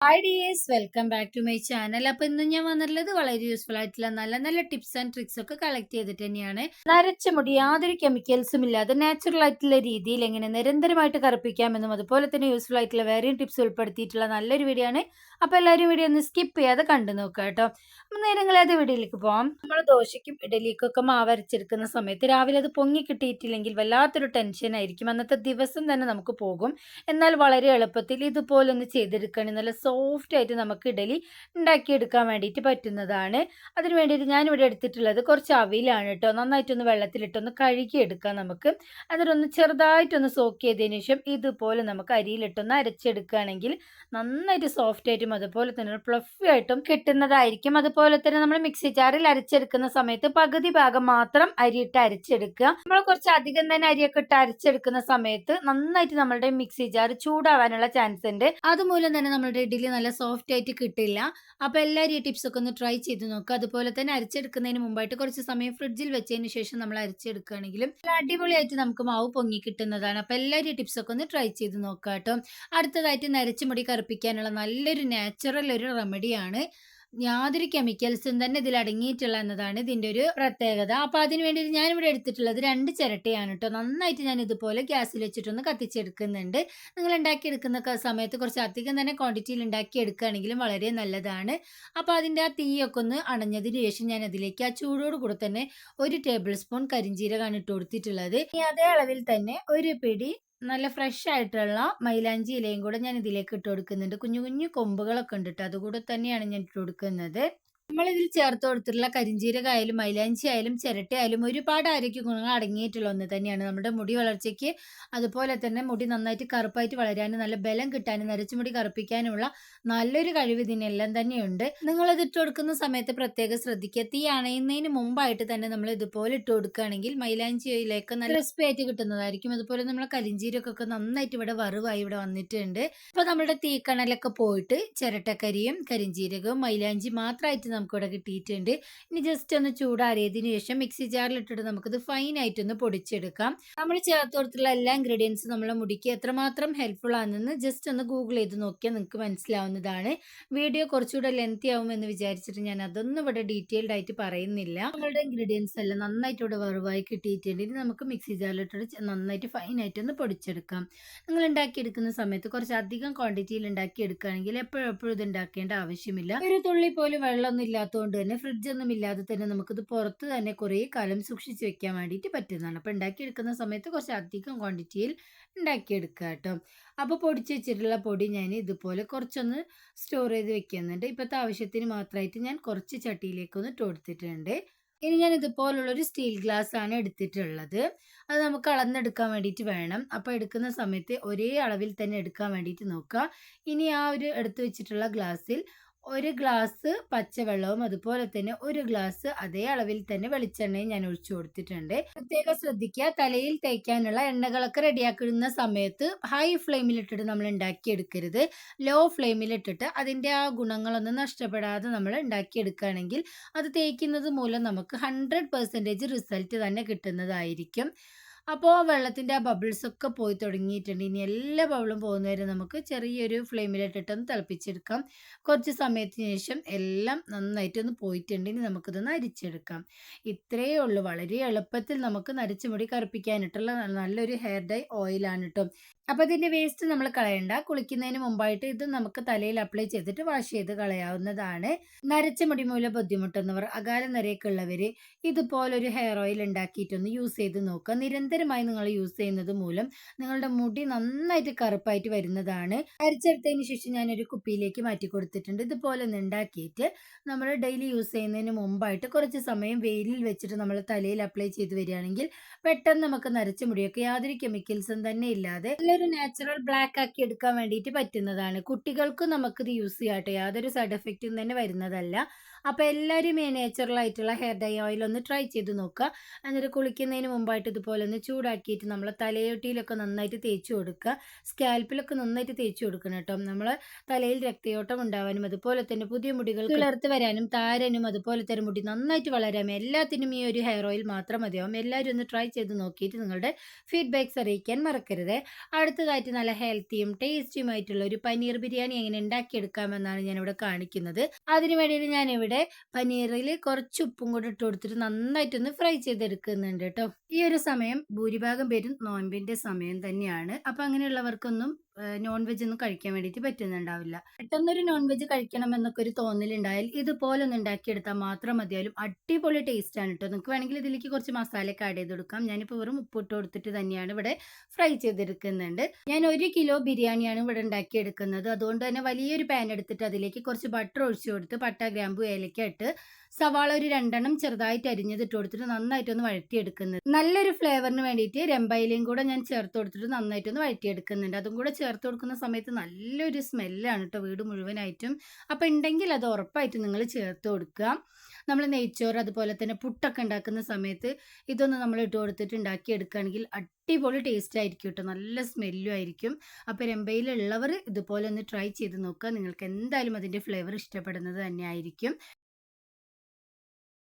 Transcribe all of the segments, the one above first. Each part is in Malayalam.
Hi dears welcome back to my channel അപ്പൊ ഇന്ന് ഞാൻ വന്നിട്ടുള്ളത് വളരെ യൂസ്ഫുൾ ആയിട്ടുള്ള നല്ല നല്ല ടിപ്സ് ആൻഡ് ട്രിക്സ് ഒക്കെ കളക്ട് ചെയ്തിട്ട് തന്നെയാണ്. നരച്ച മുടി യാതൊരു കെമിക്കൽസും ഇല്ലാതെ നാച്ചുറൽ ആയിട്ടുള്ള രീതിയിൽ എങ്ങനെ നിരന്തരമായിട്ട് കറുപ്പിക്കാമെന്നും അതുപോലെ തന്നെ യൂസ്ഫുൾ ആയിട്ടുള്ള വേറെയും ടിപ്സ് ഉൾപ്പെടുത്തിയിട്ടുള്ള നല്ലൊരു വീഡിയോ ആണ് അപ്പൊ എല്ലാവരും വീഡിയോ ഒന്ന് സ്കിപ്പ് ചെയ്യാതെ കണ്ടു നോക്കുക കേട്ടോ. അപ്പൊ നേരങ്ങളേത് വീഡിയോയിലേക്ക് പോവാം. നമ്മൾ ദോശയ്ക്കും ഇഡലിക്കും ഒക്കെ മാവരച്ചെടുക്കുന്ന സമയത്ത് രാവിലെ അത് പൊങ്ങി കിട്ടിയിട്ടില്ലെങ്കിൽ വല്ലാത്തൊരു ടെൻഷൻ ആയിരിക്കും. അന്നത്തെ ദിവസം തന്നെ നമുക്ക് പോകും. എന്നാൽ വളരെ എളുപ്പത്തിൽ ഇതുപോലെ ഒന്ന് ചെയ്തെടുക്കുകയാണെങ്കിൽ നല്ല സോഫ്റ്റ് ആയിട്ട് നമുക്ക് ഇഡലി ഉണ്ടാക്കിയെടുക്കാൻ വേണ്ടിയിട്ട് പറ്റുന്നതാണ്. അതിന് വേണ്ടിയിട്ട് ഞാനിവിടെ എടുത്തിട്ടുള്ളത് കുറച്ച് അവിയിലാണ് കേട്ടോ. നന്നായിട്ടൊന്ന് വെള്ളത്തിലിട്ടൊന്ന് കഴുകിയെടുക്കാം നമുക്ക്. അതിലൊന്ന് ചെറുതായിട്ടൊന്ന് സോക്ക് ചെയ്തതിന് ശേഷം ഇതുപോലെ നമുക്ക് അരിയിലിട്ടൊന്ന് അരച്ചെടുക്കുകയാണെങ്കിൽ നന്നായിട്ട് സോഫ്റ്റ് ആയിട്ടും അതുപോലെ തന്നെ ഫ്ലഫി ആയിട്ടും കിട്ടുന്നതായിരിക്കും. അതുപോലെ തന്നെ നമ്മൾ മിക്സി ജാറിൽ അരച്ചെടുക്കുന്ന സമയത്ത് പകുതി ഭാഗം മാത്രം അരിയിട്ട് അരച്ചെടുക്കുക. നമ്മൾ കുറച്ച് അധികം തന്നെ അരിയൊക്കെ ഇട്ട് അരച്ചെടുക്കുന്ന സമയത്ത് നന്നായിട്ട് നമ്മളുടെ മിക്സി ജാർ ചൂടാവാനുള്ള ചാൻസ് ഉണ്ട്. അതുമൂലം തന്നെ നമ്മളുടെ ഇഡ്ഡലി നല്ല സോഫ്റ്റ് ആയിട്ട് കിട്ടില്ല. അപ്പൊ എല്ലാവരും ഈ ടിപ്സ് ഒക്കെ ഒന്ന് ട്രൈ ചെയ്ത് നോക്കുക. അതുപോലെ തന്നെ അരച്ചെടുക്കുന്നതിന് മുമ്പായിട്ട് കുറച്ച് സമയം ഫ്രിഡ്ജിൽ വെച്ചതിന് ശേഷം നമ്മൾ അരച്ചെടുക്കുകയാണെങ്കിലും അടിപൊളിയായിട്ട് നമുക്ക് മാവ് പൊങ്ങി കിട്ടുന്നതാണ്. അപ്പൊ എല്ലാവരും ഈ ടിപ്സ് ഒക്കെ ഒന്ന് ട്രൈ ചെയ്ത് നോക്കാം കേട്ടോ. അടുത്തതായിട്ട് നരച്ചുമുടി കറുപ്പിക്കാനുള്ള നല്ലൊരു നാച്ചുറൽ ഒരു റെമഡിയാണ് യാതൊരു കെമിക്കൽസും തന്നെ ഇതിൽ അടങ്ങിയിട്ടുള്ള എന്നതാണ് ഇതിന്റെ ഒരു പ്രത്യേകത. അപ്പോൾ അതിന് വേണ്ടിയിട്ട് ഞാനിവിടെ എടുത്തിട്ടുള്ളത് രണ്ട് ചിരട്ടയാണ് കേട്ടോ നന്നായിട്ട് ഞാൻ ഇതുപോലെ ഗ്യാസിൽ വെച്ചിട്ടൊന്ന് കത്തിച്ചെടുക്കുന്നുണ്ട്. നിങ്ങൾ ഉണ്ടാക്കിയെടുക്കുന്ന സമയത്ത് കുറച്ച് അധികം തന്നെ ക്വാണ്ടിറ്റിയിൽ ഉണ്ടാക്കി എടുക്കുകയാണെങ്കിലും വളരെ നല്ലതാണ്. അപ്പോൾ അതിന്റെ ആ തീയൊക്കെ ഒന്ന് അണഞ്ഞതിന് ശേഷം ഞാൻ അതിലേക്ക് ആ ചൂടോട് കൂടെ തന്നെ ഒരു ടേബിൾ സ്പൂൺ കരിഞ്ചീരകാണ് ഇട്ട് കൊടുത്തിട്ടുള്ളത്. ഇനി അതേ അളവിൽ തന്നെ ഒരു പിടി നല്ല ഫ്രഷ് ആയിട്ടുള്ള മൈലാഞ്ചി ഇലയും കൂടെ ഞാൻ ഇതിലേക്ക് ഇട്ട് കൊടുക്കുന്നുണ്ട്. കുഞ്ഞു കുഞ്ഞു കൊമ്പുകളൊക്കെ ഉണ്ട് കേട്ടോ അതുകൂടെ തന്നെയാണ് ഞാൻ ഇട്ട് കൊടുക്കുന്നത്. നമ്മൾ ഇതിൽ ചേർത്ത് കൊടുത്തിട്ടുള്ള കരിഞ്ചീരക ആയാലും മൈലാഞ്ചി ആയാലും ചിരട്ട ആയാലും ഒരുപാട് ആരോഗ്യ ഗുണങ്ങൾ അടങ്ങിയിട്ടുള്ള ഒന്ന് തന്നെയാണ്. നമ്മുടെ മുടി വളർച്ചയ്ക്ക് അതുപോലെ തന്നെ മുടി നന്നായിട്ട് കറുപ്പായിട്ട് വളരാനും നല്ല ബലം കിട്ടാനും നരച്ചു മുടി കറുപ്പിക്കാനുമുള്ള നല്ലൊരു കഴിവ് ഇതിനെല്ലാം തന്നെയുണ്ട്. നിങ്ങൾ ഇത് ഇട്ട് കൊടുക്കുന്ന സമയത്ത് പ്രത്യേകം ശ്രദ്ധിക്കുക. തീ അണയുന്നതിന് മുമ്പായിട്ട് തന്നെ നമ്മൾ ഇതുപോലെ ഇട്ട് കൊടുക്കുകയാണെങ്കിൽ മൈലാഞ്ചിയിലേക്ക് നല്ല റെസിപ്പി കിട്ടുന്നതായിരിക്കും. അതുപോലെ നമ്മൾ കരിഞ്ചീരൊക്കെ നന്നായിട്ട് ഇവിടെ വറുവായി ഇവിടെ വന്നിട്ടുണ്ട്. അപ്പോൾ നമ്മുടെ തീക്കണലൊക്കെ പോയിട്ട് ചിരട്ടക്കരിയും കരിഞ്ചീരകവും മൈലാഞ്ചി മാത്രമായിട്ട് നമുക്കിവിടെ കിട്ടിയിട്ടുണ്ട്. ഇനി ജസ്റ്റ് ഒന്ന് ചൂടാറിയതിനു ശേഷം മിക്സി ജാറിലിട്ടിട്ട് നമുക്കിത് ഫൈൻ ആയിട്ടൊന്ന് പൊടിച്ചെടുക്കാം. നമ്മൾ ചേർത്ത് കൊടുത്തുള്ള എല്ലാ ഇൻഗ്രീഡിയൻസും നമ്മളെ മുടിക്ക് എത്രമാത്രം ഹെൽപ്ഫുൾ ആണെന്ന് ജസ്റ്റ് ഒന്ന് ഗൂഗിൾ ചെയ്ത് നോക്കിയാൽ നിങ്ങൾക്ക് മനസ്സിലാവുന്നതാണ്. വീഡിയോ കുറച്ചുകൂടെ ലെങ്തി ആവുമെന്ന് വിചാരിച്ചിട്ട് ഞാൻ അതൊന്നും ഇവിടെ ഡീറ്റെയിൽഡ് ആയിട്ട് പറയുന്നില്ല. നമ്മളുടെ ഇൻഗ്രീഡിയൻസ് എല്ലാം നന്നായിട്ട് ഇവിടെ വറവായി കിട്ടിയിട്ടുണ്ട്. ഇനി നമുക്ക് മിക്സി ജാറിലിട്ടിട്ട് ചെ- നന്നായിട്ട് ഫൈൻ ആയിട്ടൊന്ന് പൊടിച്ചെടുക്കാം. നിങ്ങൾ ഉണ്ടാക്കിയെടുക്കുന്ന സമയത്ത് കുറച്ച് അധികം ക്വാണ്ടിറ്റിയിൽ ഉണ്ടാക്കി എടുക്കുകയാണെങ്കിൽ എപ്പോഴും എപ്പോഴും ഇത് ഉണ്ടാക്കേണ്ട ആവശ്യമില്ല. ഒരു തുള്ളി പോലും വെള്ളമൊന്നും ഇല്ലാത്തതുകൊണ്ട് തന്നെ ഫ്രിഡ്ജൊന്നും ഇല്ലാതെ തന്നെ നമുക്കിത് പുറത്ത് തന്നെ കുറേ കാലം സൂക്ഷിച്ച് വെക്കാൻ വേണ്ടിയിട്ട് പറ്റുന്നതാണ്. അപ്പോൾ ഉണ്ടാക്കിയെടുക്കുന്ന സമയത്ത് കുറച്ച് അധികം ക്വാണ്ടിറ്റിയിൽ ഉണ്ടാക്കിയെടുക്കുക കേട്ടോ അപ്പോൾ പൊടിച്ച് വെച്ചിട്ടുള്ള പൊടി ഞാൻ ഇതുപോലെ കുറച്ചൊന്ന് സ്റ്റോർ ചെയ്ത് വെക്കുന്നുണ്ട്. ഇപ്പോഴത്തെ ആവശ്യത്തിന് മാത്രമായിട്ട് ഞാൻ കുറച്ച് ചട്ടിയിലേക്കൊന്ന് ഇട്ട് കൊടുത്തിട്ടുണ്ട്. ഇനി ഞാൻ ഇതുപോലുള്ളൊരു സ്റ്റീൽ ഗ്ലാസ് ആണ് എടുത്തിട്ടുള്ളത്. അത് നമുക്ക് അളന്നെടുക്കാൻ വേണ്ടിയിട്ട് വേണം. അപ്പോൾ എടുക്കുന്ന സമയത്ത് ഒരേ അളവിൽ തന്നെ എടുക്കാൻ വേണ്ടിയിട്ട് നോക്കുക ഇനി ആ ഒരു എടുത്തു വെച്ചിട്ടുള്ള ഗ്ലാസ്സിൽ ഒരു ഗ്ലാസ് പച്ചവെള്ളവും അതുപോലെ തന്നെ ഒരു ഗ്ലാസ് അതേ അളവിൽ തന്നെ വെളിച്ചെണ്ണയും ഞാൻ ഒഴിച്ചു കൊടുത്തിട്ടുണ്ട്. പ്രത്യേകം ശ്രദ്ധിക്കുക. തലയിൽ തേക്കാനുള്ള എണ്ണകളൊക്കെ റെഡിയാക്കിടുന്ന സമയത്ത് ഹൈ ഫ്ലെയിമിലിട്ടിട്ട് നമ്മൾ ഉണ്ടാക്കിയെടുക്കരുത്. ലോ ഫ്ലെയിമിലിട്ടിട്ട് അതിന്റെ ആ ഗുണങ്ങളൊന്നും നഷ്ടപ്പെടാതെ നമ്മൾ ഉണ്ടാക്കിയെടുക്കുകയാണെങ്കിൽ അത് തേക്കുന്നത് മൂലം നമുക്ക് ഹൺഡ്രഡ് പെർസെന്റേജ് റിസൾട്ട് തന്നെ കിട്ടുന്നതായിരിക്കും. അപ്പോൾ വെള്ളത്തിന്റെ ആ ബബിൾസ് ഒക്കെ പോയി തുടങ്ങിയിട്ടുണ്ട്. ഇനി എല്ലാ ബബിളും പോകുന്നവരെ നമുക്ക് ചെറിയൊരു ഫ്ലെയിമിലിട്ടിട്ടൊന്ന് തിളപ്പിച്ചെടുക്കാം. കുറച്ച് സമയത്തിന് ശേഷം എല്ലാം നന്നായിട്ടൊന്ന് പോയിട്ടുണ്ട്. ഇനി നമുക്കിതൊന്ന് അരിച്ചെടുക്കാം. ഇത്രയേ ഉള്ളൂ. വളരെ എളുപ്പത്തിൽ നമുക്ക് നരച്ച മുടി കറുപ്പിക്കാനായിട്ടുള്ള നല്ലൊരു ഹെയർ ഡൈ ഓയിലാണ് കേട്ടോ അപ്പോൾ ഇതിന്റെ വേസ്റ്റ് നമ്മൾ കളയണ്ട. കുളിക്കുന്നതിന് മുമ്പായിട്ട് ഇത് നമുക്ക് തലയിൽ അപ്ലൈ ചെയ്തിട്ട് വാഷ് ചെയ്ത് കളയാവുന്നതാണ്. നരച്ച മുടി മൂലം ബുദ്ധിമുട്ടുന്നവർ അകാല നിരയൊക്കെ ഉള്ളവർ ഇതുപോലൊരു ഹെയർ ഓയിൽ ഉണ്ടാക്കിയിട്ടൊന്ന് യൂസ് ചെയ്ത് നോക്കുക. നിരന്തരമായി നിങ്ങൾ യൂസ് ചെയ്യുന്നത് മൂലം നിങ്ങളുടെ മുടി നന്നായിട്ട് കറുപ്പായിട്ട് വരുന്നതാണ്. അരിച്ചെടുത്തതിന് ശേഷം ഞാനൊരു കുപ്പിയിലേക്ക് മാറ്റി കൊടുത്തിട്ടുണ്ട്. ഇതുപോലെ ഒന്ന് ഉണ്ടാക്കിയിട്ട് നമ്മൾ ഡെയിലി യൂസ് ചെയ്യുന്നതിന് മുമ്പായിട്ട് കുറച്ച് സമയം വെയിലിൽ വെച്ചിട്ട് നമ്മൾ തലയിൽ അപ്ലൈ ചെയ്ത് വരികയാണെങ്കിൽ പെട്ടെന്ന് നമുക്ക് നരച്ച മുടിയൊക്കെ യാതൊരു കെമിക്കൽസും തന്നെ ഇല്ലാതെ നല്ലൊരു നാച്ചുറൽ ബ്ലാക്ക് ആക്കി എടുക്കാൻ വേണ്ടിയിട്ട് പറ്റുന്നതാണ്. കുട്ടികൾക്കും നമുക്കിത് യൂസ് ചെയ്യാട്ടെ. യാതൊരു സൈഡ് എഫക്റ്റും തന്നെ വരുന്നതല്ല. അപ്പോൾ എല്ലാവരും ഈ നേച്ചുറലായിട്ടുള്ള ഹെയർ ഡൈ ഓയിൽ ഒന്ന് ട്രൈ ചെയ്ത് നോക്കുക. എന്നിട്ട് കുളിക്കുന്നതിന് മുമ്പായിട്ട് ഇതുപോലെ ഒന്ന് ചൂടാക്കിയിട്ട് നമ്മൾ തലയോട്ടിയിലൊക്കെ നന്നായിട്ട് തേച്ച് കൊടുക്കുക. സ്കാൽപ്പിലൊക്കെ നന്നായിട്ട് തേച്ച് കൊടുക്കണം കേട്ടോ. നമ്മൾ തലയിൽ രക്തയോട്ടം ഉണ്ടാവാനും അതുപോലെ തന്നെ പുതിയ മുടികൾ കിളർത്ത് വരാനും താരനും അതുപോലെ തന്നെ മുടി നന്നായിട്ട് വളരാനും എല്ലാത്തിനും ഈ ഒരു ഹെയർ ഓയിൽ മാത്രം മതിയാവും. എല്ലാവരും ഒന്ന് ട്രൈ ചെയ്ത് നോക്കിയിട്ട് നിങ്ങളുടെ ഫീഡ്ബാക്ക്സ് അറിയിക്കാൻ മറക്കരുത്. അടുത്തതായിട്ട് നല്ല ഹെൽത്തിയും ടേസ്റ്റിയുമായിട്ടുള്ള ഒരു പനീർ ബിരിയാണി എങ്ങനെ ഉണ്ടാക്കിയെടുക്കാമെന്നാണ് ഞാനിവിടെ കാണിക്കുന്നത്. അതിനു വേണ്ടിയിട്ട് ഞാനിവിടെ പനീറിൽ കുറച്ച് ഉപ്പും കൂടെ ഇട്ട് കൊടുത്തിട്ട് നന്നായിട്ടൊന്ന് ഫ്രൈ ചെയ്തെടുക്കുന്നുണ്ട് കേട്ടോ ഈ ഒരു സമയം ഭൂരിഭാഗം പേരും നോൻപിന്റെ സമയം തന്നെയാണ്. അപ്പൊ അങ്ങനെയുള്ളവർക്കൊന്നും നോൺ വെജ് ഒന്നും കഴിക്കാൻ വേണ്ടിയിട്ട് പറ്റുന്നുണ്ടാവില്ല. പെട്ടെന്നൊരു നോൺ വെജ് കഴിക്കണം എന്നൊക്കെ ഒരു തോന്നലുണ്ടായാൽ ഇതുപോലെ ഒന്ന് ഉണ്ടാക്കിയെടുത്താൽ മാത്രം മതിയാലും അടിപൊളി ടേസ്റ്റ് ആണ് കേട്ടോ നിങ്ങൾക്ക് വേണമെങ്കിൽ ഇതിലേക്ക് കുറച്ച് മസാലയൊക്കെ ആഡ് ചെയ്ത് കൊടുക്കാം. ഞാനിപ്പോൾ വെറും ഉപ്പിട്ട് കൊടുത്തിട്ട് തന്നെയാണ് ഇവിടെ ഫ്രൈ ചെയ്തെടുക്കുന്നുണ്ട്. ഞാൻ ഒരു കിലോ ബിരിയാണിയാണ് ഇവിടെ ഉണ്ടാക്കിയെടുക്കുന്നത്. അതുകൊണ്ട് തന്നെ വലിയൊരു പാൻ എടുത്തിട്ട് അതിലേക്ക് കുറച്ച് ബട്ടർ ഒഴിച്ചു കൊടുത്ത് പട്ട ഗ്രാമ്പു ഏലക്ക ഇട്ട് സവാള ഒരു രണ്ടെണ്ണം ചെറുതായിട്ട് അരിഞ്ഞത് ഇട്ട് കൊടുത്തിട്ട് നന്നായിട്ടൊന്ന് വഴറ്റിയെടുക്കുന്നത് നല്ലൊരു ഫ്ലേവറിന് വേണ്ടിയിട്ട് രമ്പയിലയും കൂടെ ഞാൻ ചേർത്ത് കൊടുത്തിട്ട് നന്നായിട്ട് നന്നായിട്ടൊന്ന് വഴറ്റിയെടുക്കുന്നുണ്ട്. അതും കൂടെ ചേർത്ത് കൊടുക്കുന്ന സമയത്ത് നല്ലൊരു സ്മെല്ലാണ് കേട്ടോ വീട് മുഴുവനായിട്ടും. അപ്പം ഉണ്ടെങ്കിൽ അത് ഉറപ്പായിട്ടും നിങ്ങൾ ചേർത്ത് കൊടുക്കുക. നമ്മൾ നെയ്ച്ചോറ് അതുപോലെ തന്നെ പുട്ടൊക്കെ ഉണ്ടാക്കുന്ന സമയത്ത് ഇതൊന്ന് നമ്മൾ ഇട്ട് കൊടുത്തിട്ട് ഉണ്ടാക്കി എടുക്കുകയാണെങ്കിൽ അടിപൊളി ടേസ്റ്റ് ആയിരിക്കും കേട്ടോ. നല്ല സ്മെല്ലും ആയിരിക്കും. അപ്പോൾ രമ്പയിലുള്ളവർ ഇതുപോലെ ഒന്ന് ട്രൈ ചെയ്ത് നോക്കുക. നിങ്ങൾക്ക് എന്തായാലും അതിന്റെ ഫ്ലേവർ ഇഷ്ടപ്പെടുന്നത് തന്നെ ആയിരിക്കും.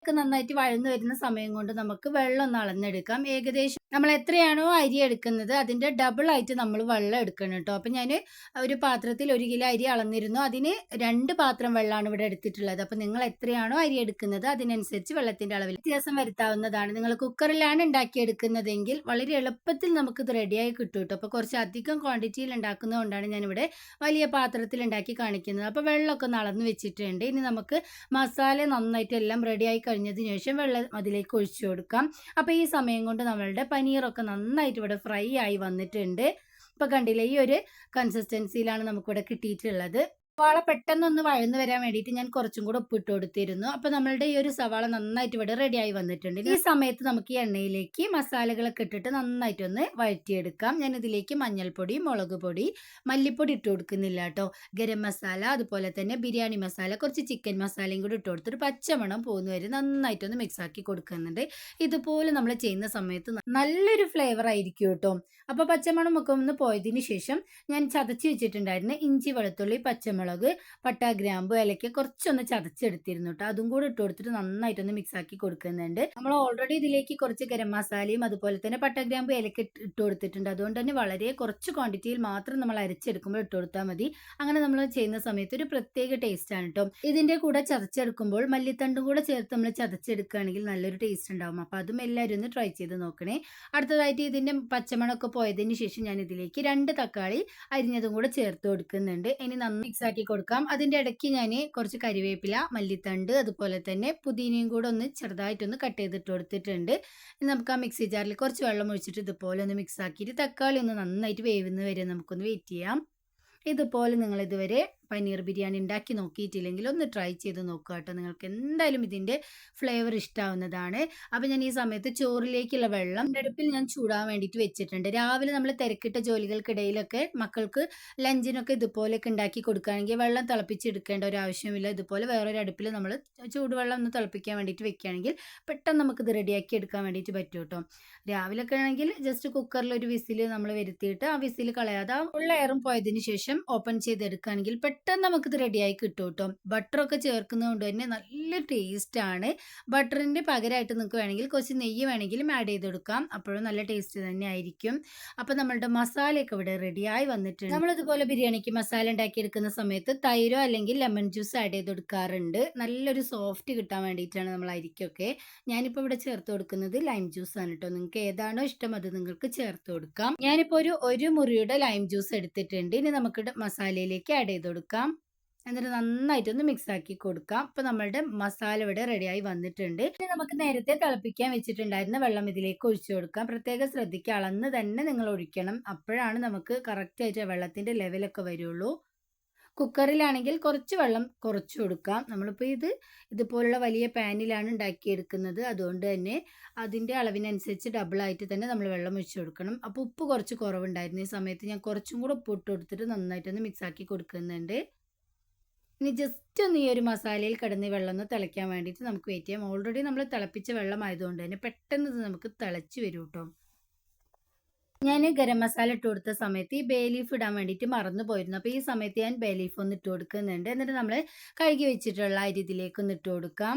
ഒക്കെ നന്നായിട്ട് വഴന്നു വരുന്ന സമയം കൊണ്ട് നമുക്ക് വെള്ളം ഒന്ന് അളന്നെടുക്കാം ഏകദേശം നമ്മൾ എത്രയാണോ അരി എടുക്കുന്നത് അതിന്റെ ഡബിൾ ആയിട്ട് നമ്മൾ വെള്ളം എടുക്കണം കേട്ടോ. അപ്പം ഞാൻ ഒരു പാത്രത്തിൽ ഒരു കിലോ അരി അളന്നിരുന്നു. അതിന് രണ്ട് പാത്രം വെള്ളമാണ് ഇവിടെ എടുത്തിട്ടുള്ളത്. അപ്പം നിങ്ങൾ എത്രയാണോ അരി എടുക്കുന്നത് അതിനനുസരിച്ച് വെള്ളത്തിന്റെ അളവിൽ വ്യത്യാസം വരുത്താവുന്നതാണ്. നിങ്ങൾ കുക്കറിലാണ് ഉണ്ടാക്കിയെടുക്കുന്നതെങ്കിൽ വളരെ എളുപ്പത്തിൽ നമുക്ക് ഇത് റെഡിയായി കിട്ടും കേട്ടോ. അപ്പോൾ കുറച്ച് അധികം ക്വാണ്ടിറ്റിയിൽ ഉണ്ടാക്കുന്നതുകൊണ്ടാണ് ഞാനിവിടെ വലിയ പാത്രത്തിൽ ഉണ്ടാക്കി കാണിക്കുന്നത്. അപ്പോൾ വെള്ളമൊക്കെ ഒന്ന് അളന്ന് വെച്ചിട്ടുണ്ട്. ഇനി നമുക്ക് മസാല നന്നായിട്ട് എല്ലാം റെഡിയായി കഴിഞ്ഞതിന് ശേഷം വെള്ളം അതിലേക്ക് ഒഴിച്ചു കൊടുക്കാം. അപ്പോൾ ഈ സമയം കൊണ്ട് നമ്മളുടെ പനീറൊക്കെ നന്നായിട്ട് ഇവിടെ ഫ്രൈ ആയി വന്നിട്ടുണ്ട്. ഇപ്പൊ കണ്ടില്ലേ ഈ ഒരു കൺസിസ്റ്റൻസിയിലാണ് നമുക്കിവിടെ കിട്ടിയിട്ടുള്ളത്. സവാള പെട്ടെന്നൊന്ന് വഴന്നു വരാൻ വേണ്ടിയിട്ട് ഞാൻ കുറച്ചും കൂടെ ഉപ്പിട്ട് കൊടുത്തിരുന്നു. അപ്പോൾ നമ്മളുടെ ഈ ഒരു സവാള നന്നായിട്ട് ഇവിടെ റെഡി ആയി വന്നിട്ടുണ്ട്. ഈ സമയത്ത് നമുക്ക് ഈ എണ്ണയിലേക്ക് മസാലകളൊക്കെ ഇട്ടിട്ട് നന്നായിട്ടൊന്ന് വഴറ്റിയെടുക്കാം. ഞാൻ ഇതിലേക്ക് മഞ്ഞൾപ്പൊടി മുളക് പൊടി മല്ലിപ്പൊടി ഇട്ട് കൊടുക്കുന്നില്ല കേട്ടോ. ഗരം മസാല അതുപോലെ തന്നെ ബിരിയാണി മസാല കുറച്ച് ചിക്കൻ മസാലയും കൂടി ഇട്ട് കൊടുത്തിട്ട് പച്ചമണം പോകുന്ന വരെ നന്നായിട്ട് ഒന്ന് മിക്സ് ആക്കി കൊടുക്കുന്നുണ്ട്. ഇതുപോലെ നമ്മൾ ചെയ്യുന്ന സമയത്ത് നല്ലൊരു ഫ്ലേവർ ആയിരിക്കും കേട്ടോ. അപ്പോൾ പച്ചമണം ഒക്കെ ഒന്ന് പോയതിന് ശേഷം ഞാൻ ചതച്ച് വെച്ചിട്ടുണ്ടായിരുന്നു ഇഞ്ചി വെളുത്തുള്ളി പച്ചമുളക് പട്ട ഗ്രാമ്പു ഇലയ്ക്ക് കുറച്ചൊന്ന് ചതച്ചെടുത്തിരുന്നു കേട്ടോ അതും കൂടെ ഇട്ട് കൊടുത്തിട്ട് നന്നായിട്ടൊന്ന് മിക്സ് ആക്കി കൊടുക്കുന്നുണ്ട്. നമ്മൾ ഓൾറെഡി ഇതിലേക്ക് കുറച്ച് ഗരം മസാലയും അതുപോലെ തന്നെ പട്ട ഗ്രാമ്പു ഇലയ്ക്ക് ഇട്ട് കൊടുത്തിട്ടുണ്ട്. അതുകൊണ്ട് തന്നെ വളരെ കുറച്ച് ക്വാണ്ടിറ്റിയിൽ മാത്രം നമ്മൾ അരച്ചെടുക്കുമ്പോൾ ഇട്ട് കൊടുത്താൽ മതി. അങ്ങനെ നമ്മൾ ചെയ്യുന്ന സമയത്ത് ഒരു പ്രത്യേക ടേസ്റ്റ് ആണ് കേട്ടോ ഇതിന്റെ കൂടെ ചതച്ചെടുക്കുമ്പോൾ മല്ലിത്തണ്ടും കൂടെ ചേർത്ത് നമ്മൾ ചതച്ചെടുക്കുകയാണെങ്കിൽ നല്ലൊരു ടേസ്റ്റ് ഉണ്ടാവും. അപ്പോൾ അതും എല്ലാവരും ഒന്ന് ട്രൈ ചെയ്ത് നോക്കണേ. അടുത്തതായിട്ട് ഇതിന്റെ പച്ചമണൊക്കെ പോയതിന് ശേഷം ഞാൻ ഇതിലേക്ക് രണ്ട് തക്കാളി അരിഞ്ഞതും കൂടെ ചേർത്ത് കൊടുക്കുന്നുണ്ട്. ഇനി നന്നായി മിക്സ് ആക്കി കൊടുക്കാം. അതിന്റെ ഇടയ്ക്ക് ഞാൻ കുറച്ച് കരിവേപ്പില മല്ലിത്തണ്ട് അതുപോലെ തന്നെ പുതിനയും കൂടെ ഒന്ന് ചെറുതായിട്ടൊന്ന് കട്ട് ചെയ്തിട്ട് കൊടുത്തിട്ടുണ്ട്. നമുക്ക് ആ മിക്സി ജാറിൽ കുറച്ച് വെള്ളം ഒഴിച്ചിട്ട് ഇതുപോലെ ഒന്ന് മിക്സ് ആക്കിയിട്ട് തക്കാളി ഒന്ന് നന്നായിട്ട് വേവുന്ന വരെ നമുക്കൊന്ന് വെയിറ്റ് ചെയ്യാം. ഇതുപോലെ നിങ്ങൾ ഇതുവരെ പനീർ ബിരിയാണി ഉണ്ടാക്കി നോക്കിയിട്ടില്ലെങ്കിൽ ഒന്ന് ട്രൈ ചെയ്ത് നോക്കുക കേട്ടോ. നിങ്ങൾക്ക് എന്തായാലും ഇതിന്റെ ഫ്ലേവർ ഇഷ്ടാവുന്നതാണ്. അപ്പോൾ ഞാൻ ഈ സമയത്ത് ചോറിലേക്കുള്ള വെള്ളം അടുപ്പിൽ ഞാൻ ചൂടാൻ വേണ്ടിയിട്ട് വെച്ചിട്ടുണ്ട്. രാവിലെ നമ്മൾ തിരക്കിട്ട ജോലികൾക്കിടയിലൊക്കെ മക്കൾക്ക് ലഞ്ചിനൊക്കെ ഇതുപോലെയൊക്കെ ഉണ്ടാക്കി കൊടുക്കുകയാണെങ്കിൽ വെള്ളം തിളപ്പിച്ചെടുക്കേണ്ട ഒരു ആവശ്യമില്ല. ഇതുപോലെ വേറൊരു അടുപ്പിൽ നമ്മൾ ചൂടുവെള്ളം ഒന്ന് തിളപ്പിക്കാൻ വേണ്ടിയിട്ട് വെക്കുകയാണെങ്കിൽ പെട്ടെന്ന് നമുക്കിത് റെഡിയാക്കി എടുക്കാൻ വേണ്ടിയിട്ട് പറ്റും കേട്ടോ. രാവിലെയൊക്കെ ആണെങ്കിൽ ജസ്റ്റ് കുക്കറിൽ ഒരു വിസിൽ നമ്മൾ വരുത്തിയിട്ട് ആ വിസിൽ കളയാതെ ഉള്ള എയറും പോയതിന് ശേഷം ഓപ്പൺ ചെയ്തെടുക്കുകയാണെങ്കിൽ നമുക്കിത് റെഡിയായി കിട്ടും കേട്ടോ ബട്ടറൊക്കെ ചേർക്കുന്നത് കൊണ്ട് തന്നെ നല്ല ടേസ്റ്റ് ആണ്. ബട്ടറിന്റെ പകരമായിട്ട് നിങ്ങൾക്ക് വേണമെങ്കിൽ കുറച്ച് നെയ്യ് വേണമെങ്കിലും ആഡ് ചെയ്ത് കൊടുക്കാം അപ്പോഴും നല്ല ടേസ്റ്റ് തന്നെ ആയിരിക്കും. അപ്പോൾ നമ്മളുടെ മസാലയൊക്കെ ഇവിടെ റെഡിയായി വന്നിട്ടുണ്ട്. നമ്മളിതുപോലെ ബിരിയാണിക്ക് മസാല ഉണ്ടാക്കിയെടുക്കുന്ന സമയത്ത് തൈരോ അല്ലെങ്കിൽ ലെമൺ ജ്യൂസ് ആഡ് ചെയ്ത് കൊടുക്കാറുണ്ട് നല്ലൊരു സോഫ്റ്റ് കിട്ടാൻ വേണ്ടിയിട്ടാണ് നമ്മൾ അരിക്കൊക്കെ ഞാനിപ്പോൾ ഇവിടെ ചേർത്ത് കൊടുക്കുന്നത് ലൈം ജ്യൂസ് ആണ് കേട്ടോ നിങ്ങൾക്ക് ഏതാണോ ഇഷ്ടം അത് നിങ്ങൾക്ക് ചേർത്ത് കൊടുക്കാം. ഞാനിപ്പോൾ ഒരു ഒരു മുറിയുടെ ലൈം ജ്യൂസ് എടുത്തിട്ടുണ്ട്. ഇനി നമുക്ക് മസാലയിലേക്ക് ആഡ് ചെയ്ത് കൊടുക്കാം എന്നിട്ട് നന്നായിട്ടൊന്ന് മിക്സ് ആക്കി കൊടുക്കാം. അപ്പൊ നമ്മളുടെ മസാല ഇവിടെ റെഡിയായി വന്നിട്ടുണ്ട്. ഇനി നമുക്ക് നേരത്തെ തിളപ്പിക്കാൻ വെച്ചിട്ടുണ്ടായിരുന്ന വെള്ളം ഇതിലേക്ക് ഒഴിച്ചു കൊടുക്കാം. പ്രത്യേകം ശ്രദ്ധിക്കുക അളന്ന് തന്നെ നിങ്ങൾ ഒഴിക്കണം. അപ്പോഴാണ് നമുക്ക് കറക്റ്റ് ആയിട്ട് വെള്ളത്തിന്റെ ലെവലൊക്കെ വരുള്ളൂ. കുക്കറിലാണെങ്കിൽ കുറച്ച് വെള്ളം കുറച്ച് കൊടുക്കാം. നമ്മളിപ്പോൾ ഇത് ഇതുപോലുള്ള വലിയ പാനിലാണ് ഉണ്ടാക്കിയെടുക്കുന്നത്. അതുകൊണ്ട് തന്നെ അതിന്റെ അളവിനനുസരിച്ച് ഡബിളായിട്ട് തന്നെ നമ്മൾ വെള്ളം ഒഴിച്ച് കൊടുക്കണം. അപ്പോൾ ഉപ്പ് കുറച്ച് കുറവുണ്ടായിരുന്നു. ഈ സമയത്ത് ഞാൻ കുറച്ചും കൂടെ ഉപ്പ് ഇട്ട് കൊടുത്തിട്ട് നന്നായിട്ടൊന്ന് മിക്സാക്കി കൊടുക്കുന്നുണ്ട്. ഇനി ജസ്റ്റ് ഒന്ന് ഈ ഒരു മസാലയിൽ കിടന്ന് വെള്ളം ഒന്ന് തിളയ്ക്കാൻ വേണ്ടിയിട്ട് നമുക്ക് വെയിറ്റ് ചെയ്യാം. ഓൾറെഡി നമ്മൾ തിളപ്പിച്ച വെള്ളം ആയതുകൊണ്ട് തന്നെ പെട്ടെന്ന് നമുക്ക് തിളച്ച് വരും കേട്ടോ ഞാൻ ഗരം മസാല ഇട്ട് കൊടുത്ത സമയത്ത് ഈ ബേ ലീഫ് ഇടാൻ വേണ്ടിയിട്ട് മറന്നു പോയിരുന്നു. അപ്പോൾ ഈ സമയത്ത് ഞാൻ ബേ ലീഫ് ഒന്ന് ഇട്ട് കൊടുക്കുന്നുണ്ട്. എന്നിട്ട് നമ്മൾ കഴുകി വെച്ചിട്ടുള്ള അരി ഇതിലേക്ക് ഒന്ന് ഇട്ട് കൊടുക്കാം.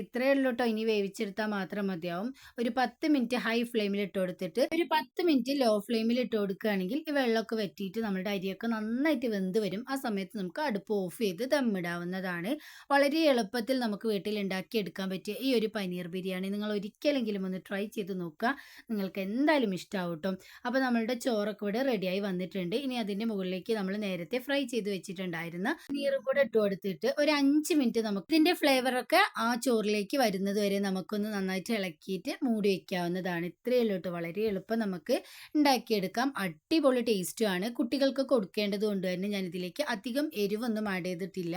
ഇത്രയേ ഉള്ളൂ കേട്ടോ ഇനി വേവിച്ചെടുത്താൽ മാത്രം മതിയാവും. ഒരു പത്ത് മിനിറ്റ് ഹൈ ഫ്ലെയിമിൽ ഇട്ട് കൊടുത്തിട്ട് ഒരു പത്ത് മിനിറ്റ് ലോ ഫ്ലെയിമിൽ ഇട്ട് കൊടുക്കുകയാണെങ്കിൽ ഈ വെള്ളമൊക്കെ വറ്റിയിട്ട് നമ്മുടെ അരിയൊക്കെ നന്നായിട്ട് വെന്ത് വരും. ആ സമയത്ത് നമുക്ക് അടുപ്പ് ഓഫ് ചെയ്ത് ദമ്മിടാവുന്നതാണ് വളരെ എളുപ്പത്തിൽ നമുക്ക് വീട്ടിൽ ഉണ്ടാക്കിയെടുക്കാൻ പറ്റിയ ഈ ഒരു പനീർ ബിരിയാണി നിങ്ങൾ ഒരിക്കലെങ്കിലും ഒന്ന് ട്രൈ ചെയ്ത് നോക്കുക. നിങ്ങൾക്ക് എന്തായാലും ഇഷ്ടമാവും അപ്പോൾ നമ്മളുടെ ചോറൊക്കെ ഇവിടെ റെഡിയായി വന്നിട്ടുണ്ട്. ഇനി അതിന്റെ മുകളിലേക്ക് നമ്മൾ നേരത്തെ ഫ്രൈ ചെയ്ത് വെച്ചിട്ടുണ്ടായിരുന്ന പനീറും കൂടെ ഇട്ട് കൊടുത്തിട്ട് ഒരു അഞ്ച് മിനിറ്റ് നമുക്ക് ഇതിന്റെ ഫ്ലേവറൊക്കെ ആ ചോറിലേക്ക് വരുന്നത് വരെ നമുക്കൊന്ന് നന്നായിട്ട് ഇളക്കിയിട്ട് മൂടി വയ്ക്കാവുന്നതാണ് ഇത്രയേ ഉള്ളൂ കേട്ടോ. വളരെ എളുപ്പം നമുക്ക് ഉണ്ടാക്കിയെടുക്കാം. അടിപൊളി ടേസ്റ്റുമാണ് കുട്ടികൾക്ക് കൊടുക്കേണ്ടത് കൊണ്ട് തന്നെ ഞാൻ ഇതിലേക്ക് അധികം എരിവൊന്നും ആഡ് ചെയ്തിട്ടില്ല.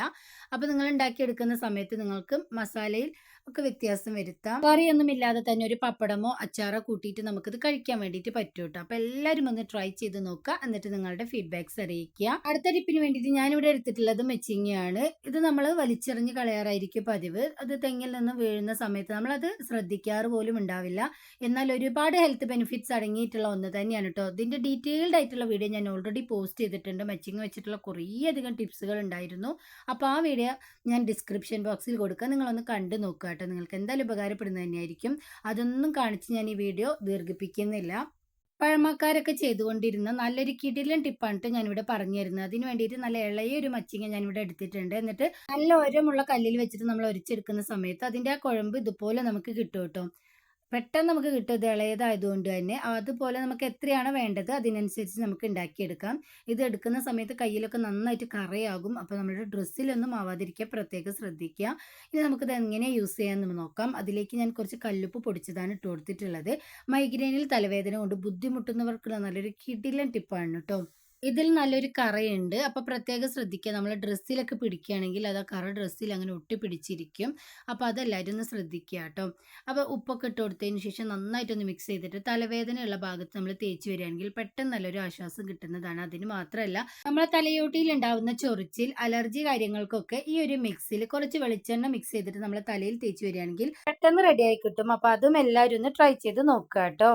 അപ്പോൾ നിങ്ങൾ ഉണ്ടാക്കിയെടുക്കുന്ന സമയത്ത് നിങ്ങൾക്ക് മസാലയിൽ ഒക്കെ വ്യത്യാസം വരുത്താം. കറിയൊന്നും ഇല്ലാതെ തന്നെ ഒരു പപ്പടമോ അച്ചാറോ കൂട്ടിയിട്ട് നമുക്കിത് കഴിക്കാൻ വേണ്ടിയിട്ട് പറ്റും കേട്ടോ അപ്പോൾ എല്ലാവരും ഒന്ന് ട്രൈ ചെയ്ത് നോക്കുക. എന്നിട്ട് നിങ്ങളുടെ ഫീഡ്ബാക്ക്സ് അറിയിക്കുക. അടുത്ത ടിപ്പിന് വേണ്ടിയിട്ട് ഞാനിവിടെ എടുത്തിട്ടുള്ളത് മെച്ചിങ്ങയാണ്. ഇത് നമ്മൾ വലിച്ചെറിഞ്ഞ് കളയാറായിരിക്കും പതിവ്. അത് തെങ്ങിൽ നിന്ന് വീഴുന്ന സമയത്ത് നമ്മൾ അത് ശ്രദ്ധിക്കാറ് പോലും ഉണ്ടാവില്ല. എന്നാൽ ഒരുപാട് ഹെൽത്ത് ബെനിഫിറ്റ്സ് അടങ്ങിയിട്ടുള്ള ഒന്ന് തന്നെയാണ് കേട്ടോ ഇതിന്റെ ഡീറ്റെയിൽഡ് ആയിട്ടുള്ള വീഡിയോ ഞാൻ ഓൾറെഡി പോസ്റ്റ് ചെയ്തിട്ടുണ്ട്. മെച്ചിങ് വെച്ചിട്ടുള്ള കുറേ അധികം ടിപ്സുകൾ ഉണ്ടായിരുന്നു. അപ്പോൾ ആ വീഡിയോ ഞാൻ ഡിസ്ക്രിപ്ഷൻ ബോക്സിൽ കൊടുക്കുക. നിങ്ങളൊന്ന് കണ്ടു നോക്കുക കേട്ടോ. നിങ്ങൾക്ക് എന്തായാലും ഉപകാരപ്പെടുന്നത് തന്നെയായിരിക്കും. അതൊന്നും കാണിച്ച് ഞാൻ ഈ വീഡിയോ ദീർഘിപ്പിക്കുന്നില്ല. പഴമക്കാരൊക്കെ ചെയ്തുകൊണ്ടിരുന്ന നല്ലൊരു കിടിലൻ ടിപ്പാണിട്ട് ഞാനിവിടെ പറഞ്ഞു തരുന്നത് അതിന് വേണ്ടിയിട്ട് നല്ല ഇളയ ഒരു മച്ചിങ്ങ ഞാനിവിടെ എടുത്തിട്ടുണ്ട്. എന്നിട്ട് നല്ല ഓരമുള്ള കല്ലിൽ വെച്ചിട്ട് നമ്മൾ ഒരിച്ചെടുക്കുന്ന സമയത്ത് അതിന്റെ ആ കുഴമ്പ് ഇതുപോലെ നമുക്ക് കിട്ടും കേട്ടോ പെട്ടെന്ന് നമുക്ക് കിട്ടും ഇളയതായതുകൊണ്ട് തന്നെ അതുപോലെ നമുക്ക് എത്രയാണോ വേണ്ടത് അതിനനുസരിച്ച് നമുക്ക് ഉണ്ടാക്കിയെടുക്കാം. ഇത് എടുക്കുന്ന സമയത്ത് കയ്യിലൊക്കെ നന്നായിട്ട് കറയാകും. അപ്പോൾ നമ്മുടെ ഡ്രസ്സിലൊന്നും ആവാതിരിക്കുക പ്രത്യേകം ശ്രദ്ധിക്കുക. ഇനി നമുക്കിത് എങ്ങനെ യൂസ് ചെയ്യാമെന്ന് നോക്കാം. അതിലേക്ക് ഞാൻ കുറച്ച് കല്ലുപ്പ് പൊടിച്ചതാണ് ഇട്ട് കൊടുത്തിട്ടുള്ളത്. മൈഗ്രെയിനിൽ തലവേദന കൊണ്ട് ബുദ്ധിമുട്ടുന്നവർക്കുള്ള നല്ലൊരു കിടിലൻ ടിപ്പാണ് കേട്ടോ. ഇതിൽ നല്ലൊരു കറയുണ്ട്. അപ്പോൾ പ്രത്യേകം ശ്രദ്ധിക്കുക. നമ്മൾ ഡ്രസ്സിലൊക്കെ പിടിക്കുകയാണെങ്കിൽ അത് ആ കറ ഡ്രസ്സിൽ അങ്ങനെ ഒട്ടി പിടിച്ചിരിക്കും. അപ്പോൾ അതെല്ലാവരും ഒന്ന് ശ്രദ്ധിക്കുക കേട്ടോ. അപ്പോൾ ഉപ്പൊക്കെ ഇട്ട് കൊടുത്തതിന് ശേഷം നന്നായിട്ടൊന്ന് മിക്സ് ചെയ്തിട്ട് തലവേദനയുള്ള ഭാഗത്ത് നമ്മൾ തേച്ച് വരികയാണെങ്കിൽ പെട്ടെന്ന് നല്ലൊരു ആശ്വാസം കിട്ടുന്നതാണ്. അതിന് മാത്രമല്ല നമ്മളെ തലയോട്ടിയിൽ ഉണ്ടാവുന്ന ചൊറിച്ചിൽ അലർജി കാര്യങ്ങൾക്കൊക്കെ ഈ ഒരു മിക്സിൽ കുറച്ച് വെളിച്ചെണ്ണ മിക്സ് ചെയ്തിട്ട് നമ്മളെ തലയിൽ തേച്ച് വരികയാണെങ്കിൽ പെട്ടെന്ന് റെഡിയായി കിട്ടും. അപ്പോൾ അതും എല്ലാവരും ഒന്ന് ട്രൈ ചെയ്ത് നോക്കുക കേട്ടോ.